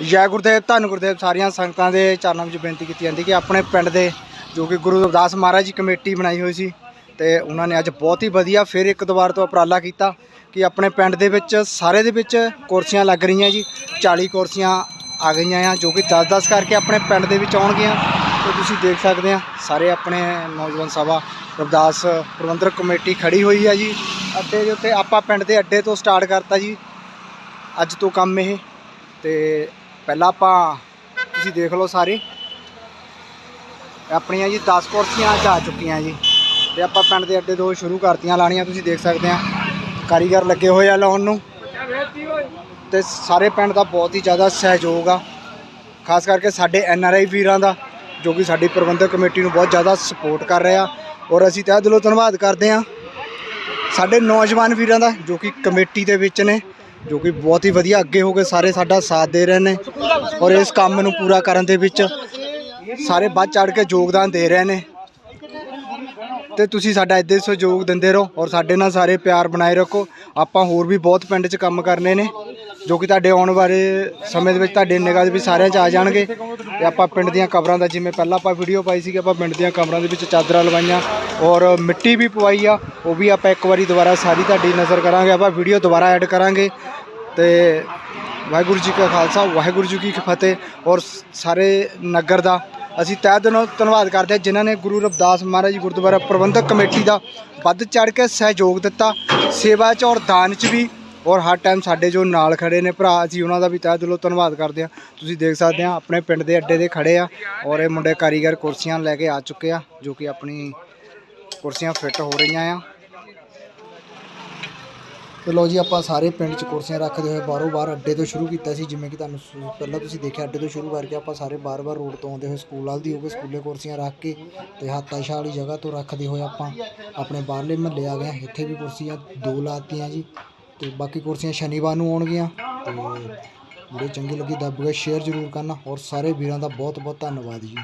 ਜੈ ਗੁਰਦੇਵ, ਧੰਨ ਗੁਰਦੇਵ ਸਾਰੀਆਂ ਸੰਗਤਾਂ ਦੇ ਚਰਨਾਂ ਵਿੱਚ ਬੇਨਤੀ ਕੀਤੀ ਜਾਂਦੀ ਕਿ ਆਪਣੇ ਪਿੰਡ ਦੇ ਜੋ ਕਿ ਗੁਰੂ ਰਵਿਦਾਸ ਮਹਾਰਾਜ ਜੀ ਕਮੇਟੀ ਬਣਾਈ ਹੋਈ ਸੀ ਤੇ ਉਹਨਾਂ ਨੇ ਅੱਜ ਬਹੁਤ ਹੀ ਵਧੀਆ ਫਿਰ ਇੱਕ ਦੁਬਾਰ ਤੋਂ ਉਪਰਾਲਾ ਕੀਤਾ ਕਿ ਆਪਣੇ ਪਿੰਡ ਦੇ ਵਿੱਚ, ਸਾਰੇ ਦੇ ਵਿੱਚ ਕੁਰਸੀਆਂ ਲੱਗ ਰਹੀਆਂ ਜੀ 40 ਕੁਰਸੀਆਂ ਆ ਗਈਆਂ ਆ, ਜੋ ਕਿ 10-10 ਕਰਕੇ ਆਪਣੇ ਪਿੰਡ ਦੇ ਵਿੱਚ ਆਉਣਗੀਆਂ। ਤੇ ਤੁਸੀਂ ਦੇਖ ਸਕਦੇ ਆ, ਸਾਰੇ ਆਪਣੇ ਨੌਜਵਾਨ ਸਭਾ, ਰਵਿਦਾਸ ਪ੍ਰਬੰਧਕ ਕਮੇਟੀ ਖੜੀ ਹੋਈ ਆ ਜੀ। ਅੱਡੇ ਦੇ ਉੱਤੇ ਆਪਾਂ ਪਿੰਡ ਦੇ ਅੱਡੇ ਤੋਂ ਸਟਾਰਟ ਕਰਤਾ ਜੀ। ਅੱਜ ਤੋਂ ਕੰਮ ਇਹ ਤੇ ਪਹਿਲਾਂ ਆਪਾਂ ਤੁਸੀਂ ਦੇਖ ਲਓ ਸਾਰੇ। ਆਪਣੀਆਂ ਜੀ 10 ਕੁਰਸੀਆਂ ਅੱਜ ਆ ਚੁੱਕੀਆਂ ਜੀ। ਤੇ ਆਪਾਂ ਪਿੰਡ ਦੇ ਅੱਡੇ ਤੋਂ ਸ਼ੁਰੂ ਕਰਤੀਆਂ, ਲਾਣੀਆਂ ਤੁਸੀਂ ਦੇਖ ਸਕਦੇ ਆ। ਕਾਰੀਗਰ ਲੱਗੇ ਹੋਏ ਆ ਲਾਉਣ ਨੂੰ। ਤੇ ਸਾਰੇ ਪਿੰਡ ਦਾ ਬਹੁਤ ਹੀ ਜ਼ਿਆਦਾ ਸਹਿਯੋਗ ਆ। ਖਾਸ ਕਰਕੇ ਸਾਡੇ ਐਨ ਆਰ ਆਈ ਵੀਰਾਂ ਦਾ, ਜੋ ਕਿ ਸਾਡੀ ਪ੍ਰਬੰਧਕ ਕਮੇਟੀ ਨੂੰ ਬਹੁਤ ਜ਼ਿਆਦਾ ਸਪੋਰਟ ਕਰ ਰਹੇ। ਆ ਔਰ ਅਸੀਂ ਤਹਿ ਦਿਲੋਂ ਧੰਨਵਾਦ ਕਰਦੇ ਆ। ਸਾਡੇ ਨੌਜਵਾਨ ਵੀਰਾਂ ਦਾ, ਜੋ ਕਿ ਕਮੇਟੀ ਦੇ ਵਿੱਚ ਨੇ। ਜੋ ਕਿ ਬਹੁਤ ਹੀ ਵਧੀਆ ਅੱਗੇ ਹੋ ਕੇ ਸਾਰੇ ਸਾਡਾ ਸਾਥ ਦੇ ਰਹੇ ਨੇ ਔਰ ਇਸ ਕੰਮ ਨੂੰ ਪੂਰਾ ਕਰਨ ਦੇ ਵਿੱਚ ਸਾਰੇ ਵੱਧ ਚੜ ਕੇ ਯੋਗਦਾਨ ਦੇ ਰਹੇ ਨੇ। ਤੇ ਤੁਸੀਂ ਸਾਡਾ ਇੱਦਾਂ ਸਹਿਯੋਗ ਦਿੰਦੇ ਰਹੋ ਔਰ ਸਾਡੇ ਨਾਲ ਸਾਰੇ ਪਿਆਰ ਬਣਾਏ ਰੱਖੋ। ਆਪਾਂ ਹੋਰ ਵੀ ਬਹੁਤ ਪਿੰਡ 'ਚ ਕੰਮ ਕਰਨੇ ਨੇ। ਜੋ ਕਿ ਤੁਹਾਡੇ ਆਉਣ ਵਾਲੇ ਸਮੇਂ ਦੇ ਵਿੱਚ ਤੁਹਾਡੇ ਨਿਗਾਹ ਦੇ ਵਿੱਚ ਸਾਰਿਆਂ 'ਚ ਆ ਜਾਣਗੇ ਤੇ ਆਪਾਂ ਪਿੰਡ ਦੀਆਂ ਕਬਰਾਂ ਦਾ ਜਿਵੇਂ ਪਹਿਲਾਂ ਆਪਾਂ ਵੀਡੀਓ ਪਾਈ ਸੀ ਕਿ ਆਪਾਂ ਪਿੰਡ ਦੀਆਂ ਕਬਰਾਂ ਦੇ ਵਿੱਚ ਚਾਦਰਾਂ ਲਵਾਈਆਂ ਔਰ ਮਿੱਟੀ ਵੀ ਪਵਾਈ ਆ, ਉਹ ਵੀ ਆਪਾਂ ਇੱਕ ਵਾਰੀ ਦੁਬਾਰਾ ਸਾਰੀ ਤੁਹਾਡੀ ਨਜ਼ਰ ਕਰਾਂਗੇ, ਆਪਾਂ ਵੀਡੀਓ ਦੁਬਾਰਾ ਐਡ ਕਰਾਂਗੇ ਤੇ ਵਾਹਿਗੁਰੂ ਜੀ ਕਾ ਖਾਲਸਾ, ਵਾਹਿਗੁਰੂ ਜੀ ਕੀ ਫਤਿਹ ਔਰ ਸਾਰੇ ਨਗਰ ਦਾ ਅਸੀਂ ਤਹਿ ਦਿਲੋਂ ਧੰਨਵਾਦ ਕਰਦੇ ਹਾਂ ਜਿਨ੍ਹਾਂ ਨੇ ਗੁਰੂ ਰਵਿਦਾਸ ਮਹਾਰਾਜ ਗੁਰਦੁਆਰਾ ਪ੍ਰਬੰਧਕ ਕਮੇਟੀ ਦਾ ਵੱਧ ਚੜ ਕੇ ਸਹਿਯੋਗ ਦਿੱਤਾ, ਸੇਵਾ 'ਚ ਔਰ ਦਾਨ 'ਚ ਵੀ ਔਰ ਹਰ ਟਾਈਮ ਸਾਡੇ ਜੋ ਨਾਲ ਖੜੇ ਨੇ ਭਰਾ, ਅਸੀਂ ਉਹਨਾਂ ਦਾ ਵੀ ਤਹਿ ਦਿਲੋਂ ਧੰਨਵਾਦ ਕਰਦੇ ਹਾਂ। ਤੁਸੀਂ ਦੇਖ ਸਕਦੇ ਆ ਆਪਣੇ ਪਿੰਡ ਦੇ ਅੱਡੇ ਦੇ ਖੜੇ ਆ ਔਰ ਇਹ ਮੁੰਡੇ ਕਾਰੀਗਰ ਕੁਰਸੀਆਂ ਲੈ ਕੇ ਆ ਚੁੱਕੇ ਆ, ਜੋ ਕਿ ਆਪਣੀ ਕੁਰਸੀਆਂ ਫਿੱਟ ਹੋ ਰਹੀਆਂ ਆ। ਤੇ ਲੋ ਜੀ, ਆਪਾਂ ਸਾਰੇ ਪਿੰਡ 'ਚ ਕੁਰਸੀਆਂ ਰੱਖਦੇ ਹੋਏ ਬਾਹਰੋਂ ਬਾਹਰ ਅੱਡੇ ਤੋਂ ਸ਼ੁਰੂ ਕੀਤਾ ਸੀ, ਜਿਵੇਂ ਕਿ ਤੁਹਾਨੂੰ ਸ- ਪਹਿਲਾਂ ਤੁਸੀਂ ਦੇਖਿਆ, ਅੱਡੇ ਤੋਂ ਸ਼ੁਰੂ ਕਰਕੇ ਆਪਾਂ ਸਾਰੇ ਬਾਰ-ਬਾਰ ਰੋਡ ਤੋਂ ਆਉਂਦੇ ਹੋਏ ਸਕੂਲ ਵੱਲ ਦੀ ਹੋ ਕੇ ਸਕੂਲੇ ਕੁਰਸੀਆਂ ਰੱਖ ਕੇ ਤੇ ਹਾਤਾਸ਼ਾਹ ਵਾਲੀ ਜਗ੍ਹਾ ਤੋਂ ਰੱਖਦੇ ਹੋਏ ਆਪਾਂ ਆਪਣੇ ਬਾਹਰਲੇ ਮਹੱਲੇ ਆ ਗਏ ਇੱਥੇ ਵੀ ਕੁਰਸੀਆਂ ਦੋ ਲਾਤੀਆਂ ਜੀ। ਤੇ ਬਾਕੀ ਕੁਰਸੀਆਂ ਸ਼ਨੀਵਾਰ ਨੂੰ ਆਉਣਗੀਆਂ ਤੇ ਵੀਡੀਓ ਚੰਗੀ ਲੱਗੀ ਦੱਬ ਕੇ ਸ਼ੇਅਰ ਜ਼ਰੂਰ ਕਰਨਾ ਔਰ ਸਾਰੇ ਵੀਰਾਂ ਦਾ ਬਹੁਤ ਬਹੁਤ ਧੰਨਵਾਦ ਜੀ।